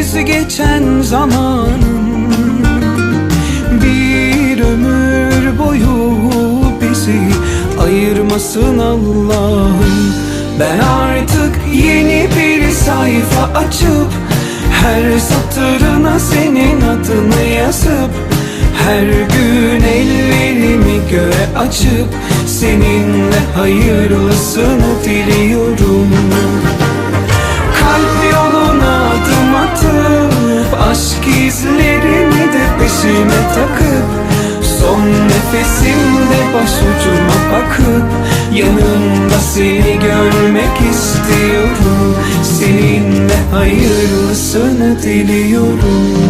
Sensiz geçen zamanın Bir ömür boyu bizi ayırmasın Allah'ım. Ben artık yeni bir sayfa açıp Her satırına senin adını yazıp Her gün ellerimi göğe açıp Seninle hayırlısını diliyorum takıp Son nefesimde başucuma bakıp Yanımda seni görmek istiyorum. Seninle hayırlısını diliyorum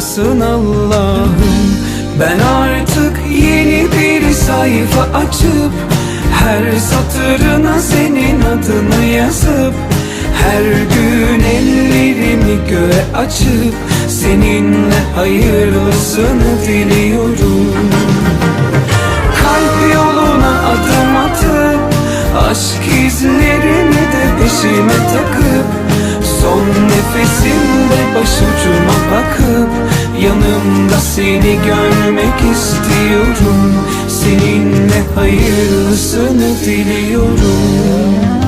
ayırmasın Allah'ım. Ben artık yeni bir sayfa açıp her satırına senin adını yazıp Her gün ellerimi göğe açıp Seninle hayırlısını diliyorum. Kalp yoluna adım atıp Aşk izlerini de peşime takıp Son nefesimde başucuma seni görmek istiyorum. Seninle hayırlısını diliyorum